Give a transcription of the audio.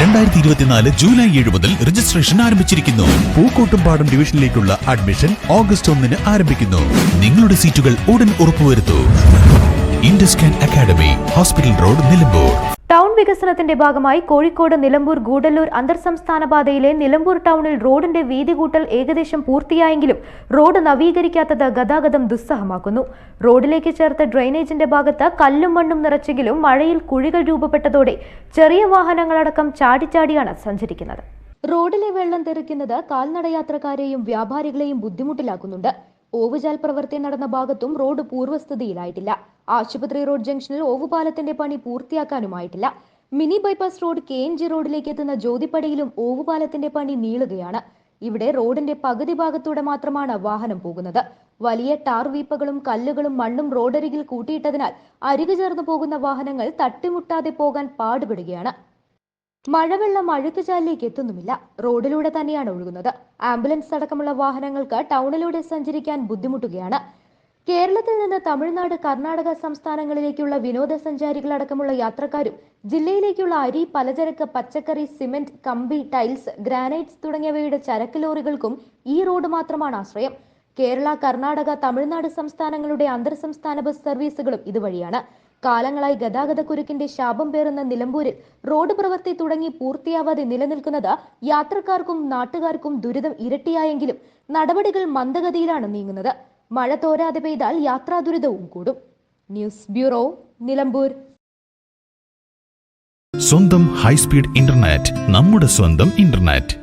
രണ്ടായിരത്തി ഇരുപത്തിനാല് ജൂലൈ ഏഴ് മുതൽ രജിസ്ട്രേഷൻ ആരംഭിച്ചിരിക്കുന്നു. പൂക്കോട്ടുംപാടം ഡിവിഷനിലേക്കുള്ള അഡ്മിഷൻ ഓഗസ്റ്റ് ഒന്നിന് ആരംഭിക്കുന്നു. നിങ്ങളുടെ സീറ്റുകൾ ഉടൻ ഉറപ്പുവരുത്തൂ. Induscan academy hospital road Nilambur. Town വികസനത്തിന്റെ ഭാഗമായി കോഴിക്കോട് നിലമ്പൂർ ഗൂഡല്ലൂർ അന്തർ സംസ്ഥാന പാതയിലെ നിലമ്പൂർ ടൗണിൽ റോഡിന്റെ വീതി കൂട്ടൽ ഏകദേശം പൂർത്തിയായെങ്കിലും റോഡ് നവീകരിക്കാത്തത് ഗതാഗതം ദുസ്സഹമാക്കുന്നു. റോഡിലേക്ക് ചേർത്ത ഡ്രെയിനേജിന്റെ ഭാഗത്ത് കല്ലും മണ്ണും നിറച്ചെങ്കിലും മഴയിൽ കുഴികൾ രൂപപ്പെട്ടതോടെ ചെറിയ വാഹനങ്ങളടക്കം ചാടിച്ചാടിയാണ് സഞ്ചരിക്കുന്നത്. റോഡിലെ വെള്ളം തെറിക്കുന്നത് കാൽനടയാത്രക്കാരെയും വ്യാപാരികളെയും ബുദ്ധിമുട്ടിലാക്കുന്നുണ്ട്. ഓവുചാൽ പ്രവൃത്തി നടന്ന ഭാഗത്തും റോഡ് പൂർവസ്ഥിതിയിലായിട്ടില്ല. ആശുപത്രി റോഡ് ജംഗ്ഷനിൽ ഓവുപാലത്തിന്റെ പണി പൂർത്തിയാക്കാനുമായിട്ടില്ല. Mini bypass road K N G റോഡിലേക്ക് എത്തുന്ന ജ്യോതിപ്പടിയിലും ഓവുപാലത്തിന്റെ പണി നീളുകയാണ്. ഇവിടെ റോഡിന്റെ പകുതി ഭാഗത്തൂടെ മാത്രമാണ് വാഹനം പോകുന്നത്. വലിയ ടാർ വീപ്പകളും കല്ലുകളും മണ്ണും റോഡരികിൽ കൂട്ടിയിട്ടതിനാൽ അരികു ചേർന്ന് പോകുന്ന വാഹനങ്ങൾ തട്ടിമുട്ടാതെ പോകാൻ പാടുപെടുകയാണ്. മഴവെള്ളം അഴുക്കുചാലിലേക്ക് എത്തുന്നുമില്ല. റോഡിലൂടെ തന്നെയാണ് ഒഴുകുന്നത്. ആംബുലൻസ് അടക്കമുള്ള വാഹനങ്ങൾക്ക് ടൗണിലൂടെ സഞ്ചരിക്കാൻ ബുദ്ധിമുട്ടുകയാണ്. കേരളത്തിൽ നിന്ന് തമിഴ്നാട് കർണാടക സംസ്ഥാനങ്ങളിലേക്കുള്ള വിനോദസഞ്ചാരികളടക്കമുള്ള യാത്രക്കാരും ജില്ലയിലേക്കുള്ള അരി പലചരക്ക് പച്ചക്കറി സിമെന്റ് കമ്പി ടൈൽസ് ഗ്രാനൈറ്റ്സ് തുടങ്ങിയവയുടെ ചരക്ക് ലോറികൾക്കും ഈ റോഡ് മാത്രമാണ് ആശ്രയം. കേരള കർണാടക തമിഴ്നാട് സംസ്ഥാനങ്ങളുടെ അന്തർ സംസ്ഥാന ബസ് സർവീസുകളും ഇതുവഴിയാണ്. കാലങ്ങളായി ഗതാഗതക്കുരുക്കിന്റെ ശാപം പേറുന്ന നിലമ്പൂരിൽ റോഡ് പ്രവൃത്തി തുടങ്ങി പൂർത്തിയാവാതെ നിലനിൽക്കുന്നത് യാത്രക്കാർക്കും നാട്ടുകാർക്കും ദുരിതം ഇരട്ടിയായെങ്കിലും നടപടികൾ മന്ദഗതിയിലാണ് നീങ്ങുന്നത്. മഴ തോരാതെ പെയ്താൽ യാത്രാ ദുരിതവും കൂടും. News bureau Nilambur. സ്വന്തം ഹൈസ്പീഡ് ഇന്റർനെറ്റ് നമ്മുടെ സ്വന്തം ഇന്റർനെറ്റ്.